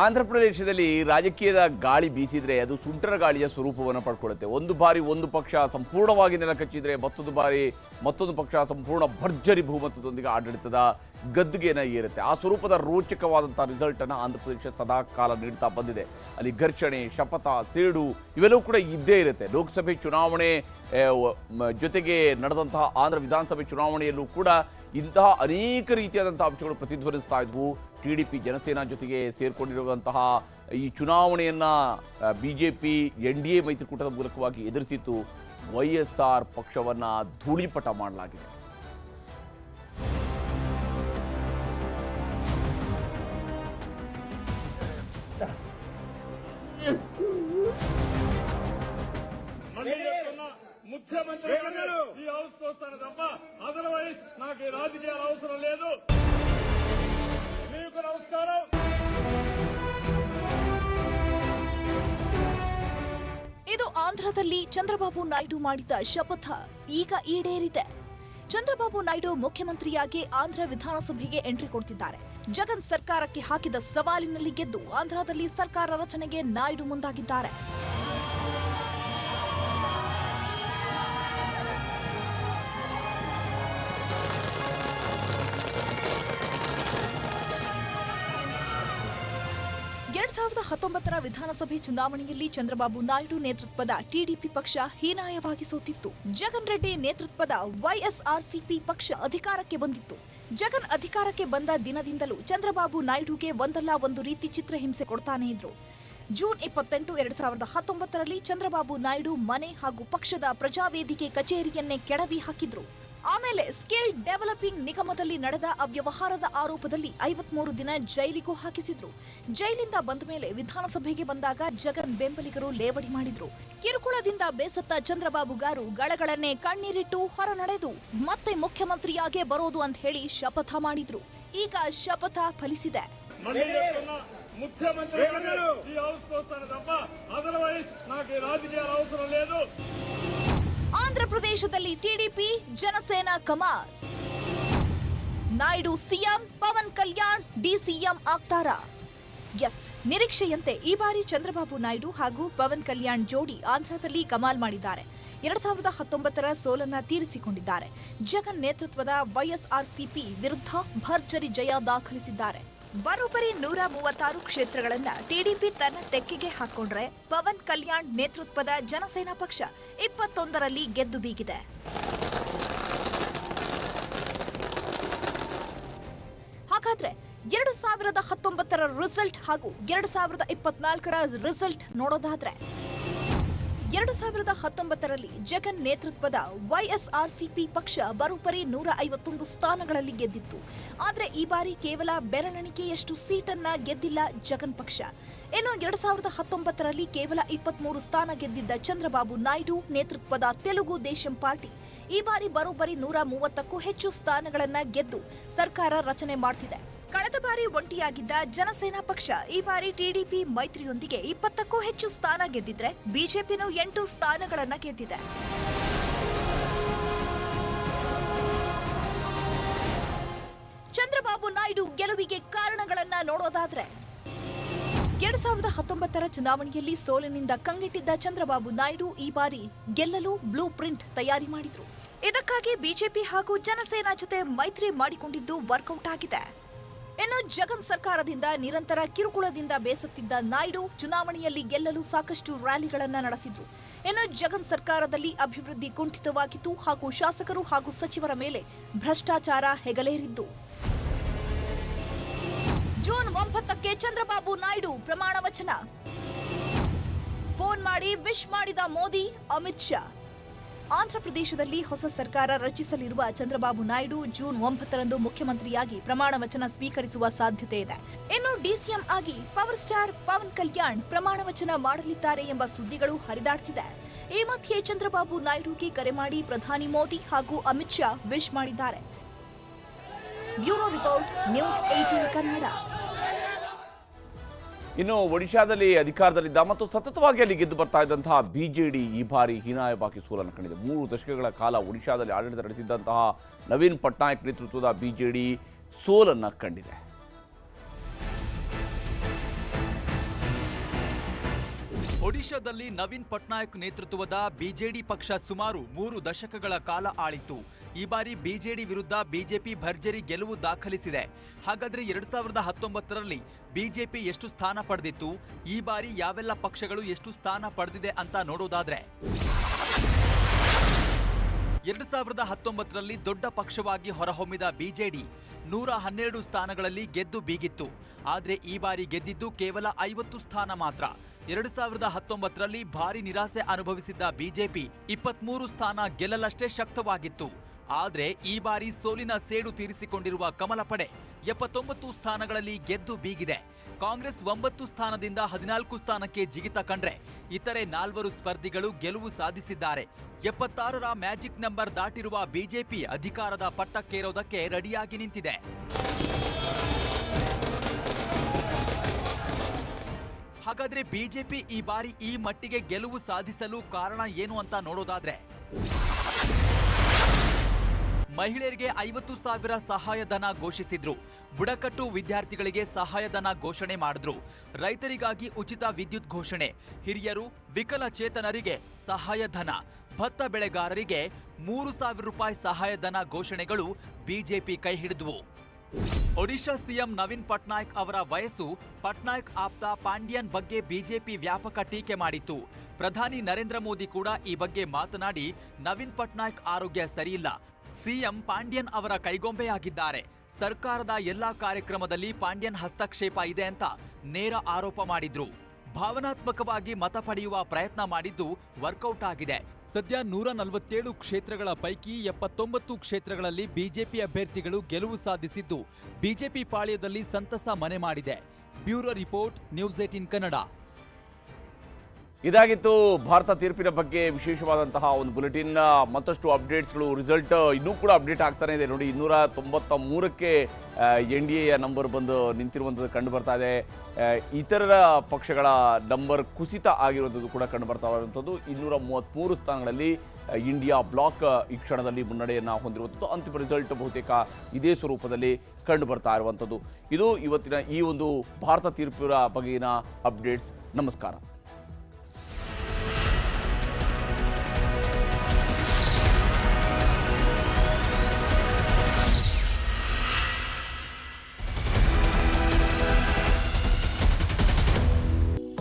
ಆಂಧ್ರ ಪ್ರದೇಶದಲ್ಲಿ ರಾಜಕೀಯದ ಗಾಳಿ ಬೀಸಿದರೆ ಅದು ಸುಂಟರ ಗಾಳಿಯ ಸ್ವರೂಪವನ್ನು ಪಡ್ಕೊಳ್ಳುತ್ತೆ. ಒಂದು ಬಾರಿ ಒಂದು ಪಕ್ಷ ಸಂಪೂರ್ಣವಾಗಿ ನೆಲಕಚ್ಚಿದ್ರೆ ಮತ್ತೊಂದು ಬಾರಿ ಮತ್ತೊಂದು ಪಕ್ಷ ಸಂಪೂರ್ಣ ಭರ್ಜರಿ ಬಹುಮತದೊಂದಿಗೆ ಆಡಳಿತದ ಗದ್ದುಗೆನ ಏರುತ್ತೆ. ಆ ಸ್ವರೂಪದ ರೋಚಕವಾದಂಥ ರಿಸಲ್ಟನ್ನು ಆಂಧ್ರ ಪ್ರದೇಶ ಸದಾ ಕಾಲ ನೀಡ್ತಾ ಬಂದಿದೆ. ಅಲ್ಲಿ ಘರ್ಷಣೆ, ಶಪಥ, ಸೇಡು ಇವೆಲ್ಲವೂ ಕೂಡ ಇದ್ದೇ ಇರುತ್ತೆ. ಲೋಕಸಭೆ ಚುನಾವಣೆ ಜೊತೆಗೆ ನಡೆದಂತಹ ಆಂಧ್ರ ವಿಧಾನಸಭೆ ಚುನಾವಣೆಯಲ್ಲೂ ಕೂಡ ಇಂತಹ ಅನೇಕ ರೀತಿಯಾದಂಥ ಅಂಶಗಳು ಪ್ರತಿಧ್ವನಿಸ್ತಾ ಇದ್ವು. ಟಿ ಡಿ ಪಿ ಜನಸೇನಾ ಜೊತೆಗೆ ಸೇರ್ಕೊಂಡಿರುವಂತಹ ಈ ಚುನಾವಣೆಯನ್ನ ಬಿಜೆಪಿ ಎನ್ ಡಿ ಎ ಮೈತ್ರಿಕೂಟದ ಮೂಲಕವಾಗಿ ಎದುರಿಸಿತ್ತು ವೈ ಎಸ್ ಆರ್ ಪಕ್ಷವನ್ನ ಧೂಳಿಪಟ ಮಾಡಲಾಗಿದೆ మళ్ళీ చెప్తున్నా ముఖ్యమంత్రి ఈ హౌస్ కు వస్తాను తప్ప అదర్వైజ్ నాకు ఈ రాజకీయాలు అవసరం లేదు మీకు నమస్కారం ಇದು ಆಂಧ್ರದಲ್ಲಿ ಚಂದ್ರಬಾಬು ನಾಯ್ಡು ಮಾಡಿದ ಶಪಥ ಈಗ ಈಡೇರಿದೆ ಚಂದ್ರಬಾಬು ನಾಯ್ಡು ಮುಖ್ಯಮಂತ್ರಿಯಾಗಿ ಆಂಧ್ರ ವಿಧಾನಸಭೆಗೆ ಎಂಟ್ರಿ ಕೊಡ್ತಿದ್ದಾರೆ ಜಗನ್ ಸರ್ಕಾರಕ್ಕೆ ಹಾಕಿದ ಸವಾಲಿನಲ್ಲಿ ಗೆದ್ದು ಆಂಧ್ರದಲ್ಲಿ ಸರ್ಕಾರ ರಚನೆಗೆ ನಾಯ್ಡು ಮುಂದಾಗಿದ್ದಾರೆ ಹತ್ತೊಂಬತ್ತರ ವಿಧಾನಸಭೆ ಚುನಾವಣೆಯಲ್ಲಿ ಚಂದ್ರಬಾಬು ನಾಯ್ಡು ನೇತೃತ್ವದ ಟಿಡಿಪಿ ಪಕ್ಷ ಹೀನಾಯವಾಗಿ ಸೋತಿತ್ತು ಜಗನ್ ರೆಡ್ಡಿ ನೇತೃತ್ವದ ವೈಎಸ್ಆರ್ಸಿಪಿ ಪಕ್ಷ ಅಧಿಕಾರಕ್ಕೆ ಬಂದಿತ್ತು. ಜಗನ್ ಅಧಿಕಾರಕ್ಕೆ ಬಂದ ದಿನದಿಂದಲೂ ಚಂದ್ರಬಾಬು ನಾಯ್ಡುಗೆ ಒಂದಲ್ಲ ಒಂದು ರೀತಿ ಚಿತ್ರಹಿಂಸೆ ಕೊಡ್ತಾನೆ ಇದ್ರು. ಜೂನ್ ಇಪ್ಪತ್ತೆಂಟು, ಎರಡ್ ಸಾವಿರದ ಹತ್ತೊಂಬತ್ತರಲ್ಲಿ ಚಂದ್ರಬಾಬು ನಾಯ್ಡು ಮನೆ ಹಾಗೂ ಪಕ್ಷದ ಪ್ರಜಾವೇದಿಕೆ ಕಚೇರಿಯನ್ನೇ ಕೆಡವಿ ಹಾಕಿದ್ರು. ಆಮೇಲೆ ಸ್ಕಿಲ್ ಡೆವಲಪಿಂಗ್ ನಿಗಮದಲ್ಲಿ ನಡೆದ ಅವ್ಯವಹಾರದ ಆರೋಪದಲ್ಲಿ ಐವತ್ಮೂರು ದಿನ ಜೈಲಿಗೂ ಹಾಕಿಸಿದ್ರು. ಜೈಲಿಂದ ಬಂದ ಮೇಲೆ ವಿಧಾನಸಭೆಗೆ ಬಂದಾಗ ಜಗನ್ ಬೆಂಬಲಿಗರು ಲೇವಡಿ ಮಾಡಿದ್ರು. ಕಿರುಕುಳದಿಂದ ಬೇಸತ್ತ ಚಂದ್ರಬಾಬು ಗಾರು ಗಳಗಳನ್ನೇ ಕಣ್ಣೀರಿಟ್ಟು ಹೊರನಡೆದು ಮತ್ತೆ ಮುಖ್ಯಮಂತ್ರಿಯಾಗೇ ಬರೋದು ಅಂತ ಹೇಳಿ ಶಪಥ ಮಾಡಿದ್ರು. ಈಗ ಶಪಥ ಫಲಿಸಿದೆ. ಮುಖ್ಯಮಂತ್ರಿ ಆಂಧ್ರಪ್ರದೇಶದಲ್ಲಿ ಟಿಡಿಪಿ ಜನಸೇನಾ ಕಮಾಲ್ ನಾಯ್ಡು ಸಿಎಂ, ಪವನ್ ಕಲ್ಯಾಣ್ ಡಿಸಿಎಂ ಆಗ್ತಾರಾ. ಎಸ್, ನಿರೀಕ್ಷೆಯಂತೆ ಈ ಬಾರಿ ಚಂದ್ರಬಾಬು ನಾಯ್ಡು ಹಾಗೂ ಪವನ್ ಕಲ್ಯಾಣ್ ಜೋಡಿ ಆಂಧ್ರದಲ್ಲಿ ಕಮಾಲ್ ಮಾಡಿದ್ದಾರೆ. ಎರಡ್ ಸಾವಿರದ ಹತ್ತೊಂಬತ್ತರ ಸೋಲನ್ನ ತೀರಿಸಿಕೊಂಡಿದ್ದಾರೆ. ಜಗನ್ ನೇತೃತ್ವದ ವೈಎಸ್ಆರ್ಸಿಪಿ ವಿರುದ್ಧ ಭರ್ಜರಿ ಜಯ ದಾಖಲಿಸಿದ್ದಾರೆ. ಬರೋಬ್ಬರಿ ನೂರ ಮೂವತ್ತಾರು ಕ್ಷೇತ್ರಗಳನ್ನ ಟಿಡಿಪಿ ತನ್ನ ತೆಕ್ಕೆಗೆ ಹಾಕೊಂಡ್ರೆ ಪವನ್ ಕಲ್ಯಾಣ್ ನೇತೃತ್ವದ ಜನಸೇನಾ ಪಕ್ಷ ಇಪ್ಪತ್ತೊಂದರಲ್ಲಿ ಗೆದ್ದು ಬೀಗಿದೆ. ಹಾಗಾದ್ರೆ ಎರಡು ಸಾವಿರದ ಹತ್ತೊಂಬತ್ತರ ರಿಸಲ್ಟ್ ಹಾಗೂ ಎರಡು ಸಾವಿರದ ಇಪ್ಪತ್ನಾಲ್ಕರ ರಿಸಲ್ಟ್ ನೋಡೋದಾದ್ರೆ ಎರಡು ಸಾವಿರದ ಹತ್ತೊಂಬತ್ತರಲ್ಲಿ ಜಗನ್ ನೇತೃತ್ವದ ವೈಎಸ್ಆರ್ಸಿಪಿ ಪಕ್ಷ ಬರೋಬ್ಬರಿ ನೂರ ಐವತ್ತೊಂದು ಸ್ಥಾನಗಳಲ್ಲಿ ಗೆದ್ದಿತ್ತು. ಆದರೆ ಈ ಬಾರಿ ಕೇವಲ ಬೆರಳೆಣಿಕೆಯಷ್ಟು ಸೀಟನ್ನ ಗೆದ್ದಿಲ್ಲ ಜಗನ್ ಪಕ್ಷ. ಇನ್ನು ಎರಡು ಸಾವಿರದ ಹತ್ತೊಂಬತ್ತರಲ್ಲಿ ಕೇವಲ ಇಪ್ಪತ್ಮೂರು ಸ್ಥಾನ ಗೆದ್ದಿದ್ದ ಚಂದ್ರಬಾಬು ನಾಯ್ಡು ನೇತೃತ್ವದ ತೆಲುಗು ದೇಶಂ ಪಾರ್ಟಿ ಈ ಬಾರಿ ಬರೋಬ್ಬರಿ ನೂರ ಮೂವತ್ತಕ್ಕೂ ಹೆಚ್ಚು ಸ್ಥಾನಗಳನ್ನು ಗೆದ್ದು ಸರ್ಕಾರ ರಚನೆ ಮಾಡ್ತಿದೆ. ಕಳೆದ ಬಾರಿ ಒಂಟಿಯಾಗಿದ್ದ ಜನಸೇನಾ ಪಕ್ಷ ಈ ಬಾರಿ ಟಿಡಿಪಿ ಮೈತ್ರಿಯೊಂದಿಗೆ ಇಪ್ಪತ್ತಕ್ಕೂ ಹೆಚ್ಚು ಸ್ಥಾನ ಗೆದ್ದಿದ್ರೆ ಬಿಜೆಪಿನೂ ಎಂಟು ಸ್ಥಾನಗಳನ್ನು ಗೆದ್ದಿದೆ. ಚಂದ್ರಬಾಬು ನಾಯ್ಡು ಗೆಲುವಿಗೆ ಕಾರಣಗಳನ್ನ ನೋಡೋದಾದ್ರೆ ಎರಡ್ ಸಾವಿರದ ಹತ್ತೊಂಬತ್ತರ ಚುನಾವಣೆಯಲ್ಲಿ ಸೋಲಿನಿಂದ ಕಂಗೆಟ್ಟಿದ್ದ ಚಂದ್ರಬಾಬು ನಾಯ್ಡು ಈ ಬಾರಿ ಗೆಲ್ಲಲು ಬ್ಲೂ ಪ್ರಿಂಟ್ ತಯಾರಿ ಮಾಡಿದ್ರು. ಇದಕ್ಕಾಗಿ ಬಿಜೆಪಿ ಹಾಗೂ ಜನಸೇನಾ ಜೊತೆ ಮೈತ್ರಿ ಮಾಡಿಕೊಂಡಿದ್ದು ವರ್ಕೌಟ್ ಆಗಿದೆ. ಇನ್ನು ಜಗನ್ ಸರ್ಕಾರದಿಂದ ನಿರಂತರ ಕಿರುಕುಳದಿಂದ ಬೇಸತ್ತಿದ್ದ ನಾಯ್ಡು ಚುನಾವಣೆಯಲ್ಲಿ ಗೆಲ್ಲಲು ಸಾಕಷ್ಟು ರ್ಯಾಲಿಗಳನ್ನು ನಡೆಸಿದ್ರು. ಇನ್ನು ಜಗನ್ ಸರ್ಕಾರದಲ್ಲಿ ಅಭಿವೃದ್ಧಿ ಕುಂಠಿತವಾಗಿತ್ತು ಹಾಗೂ ಶಾಸಕರು ಹಾಗೂ ಸಚಿವರ ಮೇಲೆ ಭ್ರಷ್ಟಾಚಾರ ಹೆಗಲೇರಿದ್ದು. ಜೂನ್ ಒಂಬತ್ತಕ್ಕೆ ಚಂದ್ರಬಾಬು ನಾಯ್ಡು ಪ್ರಮಾಣ ವಚನ. ಫೋನ್ ಮಾಡಿ ವಿಶ್ ಮಾಡಿದ ಮೋದಿ, ಅಮಿತ್ ಶಾ. ಆಂಧ್ರಪ್ರದೇಶದಲ್ಲಿ ಹೊಸ ಸರ್ಕಾರ ರಚಿಸಲಿರುವ ಚಂದ್ರಬಾಬು ನಾಯ್ಡು ಜೂನ್ ಒಂಬತ್ತರಂದು ಮುಖ್ಯಮಂತ್ರಿಯಾಗಿ ಪ್ರಮಾಣ ವಚನ ಸ್ವೀಕರಿಸುವ ಸಾಧ್ಯತೆ ಇದೆ. ಇನ್ನು ಡಿಸಿಎಂ ಆಗಿ ಪವರ್ ಸ್ಟಾರ್ ಪವನ್ ಕಲ್ಯಾಣ್ ಪ್ರಮಾಣ ವಚನ ಮಾಡಲಿದ್ದಾರೆ ಎಂಬ ಸುದ್ದಿಗಳು ಹರಿದಾಡ್ತಿದೆ. ಈ ಮಧ್ಯೆ ಚಂದ್ರಬಾಬು ನಾಯ್ಡುಗೆ ಕರೆ ಮಾಡಿ ಪ್ರಧಾನಿ ಮೋದಿ ಹಾಗೂ ಅಮಿತ್ ಶಾ ವಿಶ್ ಮಾಡಿದ್ದಾರೆ. Bureau report news eighteen Kannada. ಇನ್ನು ಒಡಿಶಾದಲ್ಲಿ ಅಧಿಕಾರದಲ್ಲಿದ್ದ ಮತ್ತು ಸತತವಾಗಿ ಅಲ್ಲಿ ಗೆದ್ದು ಬರ್ತಾ ಇದ್ದಂತಹ ಬಿಜೆಡಿ ಈ ಬಾರಿ ಹೀನಾಯವಾಗಿ ಸೋಲನ್ನು ಕಂಡಿದೆ. ಮೂರು ದಶಕಗಳ ಕಾಲ ಒಡಿಶಾದಲ್ಲಿ ಆಡಳಿತ ನಡೆಸಿದ್ದಂತಹ ನವೀನ್ ಪಟ್ನಾಯಕ್ ನೇತೃತ್ವದ ಬಿಜೆಡಿ ಸೋಲನ್ನು ಕಂಡಿದೆ. ಒಡಿಶಾದಲ್ಲಿ ನವೀನ್ ಪಟ್ನಾಯಕ್ ನೇತೃತ್ವದ ಬಿಜೆಡಿ ಪಕ್ಷ ಸುಮಾರು ಮೂರು ದಶಕಗಳ ಕಾಲ ಆಳಿತು ಈ ಬಾರಿ ಬಿಜೆಡಿ ವಿರುದ್ಧ ಬಿಜೆಪಿ ಭರ್ಜರಿ ಗೆಲುವು ದಾಖಲಿಸಿದೆ. ಹಾಗಾದರೆ ಎರಡ್ ಸಾವಿರದ ಹತ್ತೊಂಬತ್ತರಲ್ಲಿ ಬಿಜೆಪಿ ಎಷ್ಟು ಸ್ಥಾನ ಪಡೆದಿತ್ತು? ಈ ಬಾರಿ ಯಾವೆಲ್ಲ ಪಕ್ಷಗಳು ಎಷ್ಟು ಸ್ಥಾನ ಪಡೆದಿದೆ ಅಂತ ನೋಡೋದಾದ್ರೆ. ಎರಡು ಸಾವಿರದ ಹತ್ತೊಂಬತ್ತರಲ್ಲಿ ದೊಡ್ಡ ಪಕ್ಷವಾಗಿ ಹೊರಹೊಮ್ಮಿದ ಬಿಜೆಡಿ ನೂರ ಹನ್ನೆರಡು ಸ್ಥಾನಗಳಲ್ಲಿ ಗೆದ್ದು ಬೀಗಿತ್ತು. ಆದರೆ ಈ ಬಾರಿ ಗೆದ್ದಿದ್ದು ಕೇವಲ ಐವತ್ತು ಸ್ಥಾನ ಮಾತ್ರ. ಎರಡು ಸಾವಿರದ ಹತ್ತೊಂಬತ್ತರಲ್ಲಿ ಭಾರಿ ನಿರಾಸೆ ಅನುಭವಿಸಿದ್ದ ಬಿಜೆಪಿ ಇಪ್ಪತ್ಮೂರು ಸ್ಥಾನ ಗೆಲ್ಲಲಷ್ಟೇ ಶಕ್ತವಾಗಿತ್ತು. ಆದರೆ ಈ ಬಾರಿ ಸೋಲಿನ ಸೇಡು ತೀರಿಸಿಕೊಂಡಿರುವ ಕಮಲ ಪಡೆ ಎಪ್ಪತ್ತೊಂಬತ್ತು ಸ್ಥಾನಗಳಲ್ಲಿ ಗೆದ್ದು ಬೀಗಿದೆ. ಕಾಂಗ್ರೆಸ್ ಒಂಬತ್ತು ಸ್ಥಾನದಿಂದ ಹದಿನಾಲ್ಕು ಸ್ಥಾನಕ್ಕೆ ಜಿಗಿತ ಕಂಡ್ರೆ ಇತರೆ ನಾಲ್ವರು ಸ್ಪರ್ಧಿಗಳು ಗೆಲುವು ಸಾಧಿಸಿದ್ದಾರೆ. ಎಪ್ಪತ್ತಾರರ ಮ್ಯಾಜಿಕ್ ನಂಬರ್ ದಾಟಿರುವ ಬಿಜೆಪಿ ಅಧಿಕಾರದ ಪಟ್ಟಕ್ಕೇರೋದಕ್ಕೆ ರೆಡಿಯಾಗಿ ನಿಂತಿದೆ. ಹಾಗಾದ್ರೆ ಬಿಜೆಪಿ ಈ ಬಾರಿ ಈ ಮಟ್ಟಿಗೆ ಗೆಲುವು ಸಾಧಿಸಲು ಕಾರಣ ಏನು ಅಂತ ನೋಡೋದಾದ್ರೆ, ಮಹಿಳೆಯರಿಗೆ ಐವತ್ತು ಸಾವಿರ ಸಹಾಯಧನ ಘೋಷಿಸಿದ್ರು. ಬುಡಕಟ್ಟು ವಿದ್ಯಾರ್ಥಿಗಳಿಗೆ ಸಹಾಯಧನ ಘೋಷಣೆ ಮಾಡಿದ್ರು. ರೈತರಿಗಾಗಿ ಉಚಿತ ವಿದ್ಯುತ್ ಘೋಷಣೆ. ಹಿರಿಯರು, ವಿಕಲಚೇತನರಿಗೆ ಸಹಾಯಧನ. ಭತ್ತ ಬೆಳೆಗಾರರಿಗೆ ಮೂರು ಸಾವಿರ ರೂಪಾಯಿ ಸಹಾಯಧನ ಘೋಷಣೆಗಳು ಬಿಜೆಪಿ ಕೈ ಹಿಡಿದ್ವು. ಒಡಿಶಾ ಸಿಎಂ ನವೀನ್ ಪಟ್ನಾಯಕ್ ಅವರ ವಯಸ್ಸು ಪಟ್ನಾಯಕ್ ಆಪ್ತ ಪಾಂಡ್ಯನ್ ಬಗ್ಗೆ ಬಿಜೆಪಿ ವ್ಯಾಪಕ ಟೀಕೆ ಮಾಡಿತ್ತು. ಪ್ರಧಾನಿ ನರೇಂದ್ರ ಮೋದಿ ಕೂಡ ಈ ಬಗ್ಗೆ ಮಾತನಾಡಿ, ನವೀನ್ ಪಟ್ನಾಯಕ್ ಆರೋಗ್ಯ ಸರಿಯಿಲ್ಲ. ಸಿಎಂ ಪಾಂಡ್ಯನ್ ಅವರ ಕೈಗೊಂಬೆಯಾಗಿದ್ದಾರೆ. ಸರ್ಕಾರದ ಎಲ್ಲಾ ಕಾರ್ಯಕ್ರಮದಲ್ಲಿ ಪಾಂಡ್ಯನ್ ಹಸ್ತಕ್ಷೇಪ ಇದೆ ಅಂತ ನೇರ ಆರೋಪ ಮಾಡಿದ್ರು. ಭಾವನಾತ್ಮಕವಾಗಿ ಮತ ಪಡೆಯುವ ಪ್ರಯತ್ನ ಮಾಡಿದ್ದು ವರ್ಕೌಟ್ ಆಗಿದೆ. ಸದ್ಯ ನೂರ ನಲವತ್ತೇಳು ಕ್ಷೇತ್ರಗಳ ಪೈಕಿ ಎಪ್ಪತ್ತೊಂಬತ್ತು ಕ್ಷೇತ್ರಗಳಲ್ಲಿ ಬಿಜೆಪಿ ಅಭ್ಯರ್ಥಿಗಳು ಗೆಲುವು ಸಾಧಿಸಿದ್ದು, ಬಿಜೆಪಿ ಪಾಳ್ಯದಲ್ಲಿ ಸಂತಸ ಮನೆ ಮಾಡಿದೆ. Bureau report, news eighteen Kannada. ಇದಾಗಿತ್ತು ಭಾರತ ತೀರ್ಪಿನ ಬಗ್ಗೆ ವಿಶೇಷವಾದಂತಹ ಒಂದು ಬುಲೆಟಿನ್, ಮತ್ತಷ್ಟು ಅಪ್ಡೇಟ್ಸ್ಗಳು, ರಿಸಲ್ಟ್ ಇನ್ನೂ ಕೂಡ ಅಪ್ಡೇಟ್ ಆಗ್ತಾನೆ ಇದೆ. ನೋಡಿ, ಇನ್ನೂರ ತೊಂಬತ್ತ ಮೂರಕ್ಕೆ ಎನ್ ಡಿ ಎಯ ನಂಬರ್ ಬಂದು ನಿಂತಿರುವಂಥದ್ದು ಕಂಡು ಬರ್ತಾ ಇದೆ. ಇತರರ ಇತರ ಪಕ್ಷಗಳ ನಂಬರ್ ಕುಸಿತ ಆಗಿರುವಂಥದ್ದು ಕೂಡ ಕಂಡು ಬರ್ತಾ ಇರುವಂಥದ್ದು. ಇನ್ನೂರ ಮೂವತ್ತ್ಮೂರು ಸ್ಥಾನಗಳಲ್ಲಿ ಇಂಡಿಯಾ ಬ್ಲಾಕ್, ಈ ಕ್ಷಣದಲ್ಲಿ ಮುನ್ನಡೆಯನ್ನು ಹೊಂದಿರುವಂಥದ್ದು. ಅಂತಿಮ ರಿಸಲ್ಟ್ ಬಹುತೇಕ ಇದೇ ಸ್ವರೂಪದಲ್ಲಿ ಕಂಡು ಬರ್ತಾ ಇರುವಂಥದ್ದು. ಇದು ಇವತ್ತಿನ ಈ ಒಂದು ಭಾರತ ತೀರ್ಪಿನ ಬಗೆಗಿನ ಅಪ್ಡೇಟ್ಸ್. ನಮಸ್ಕಾರ.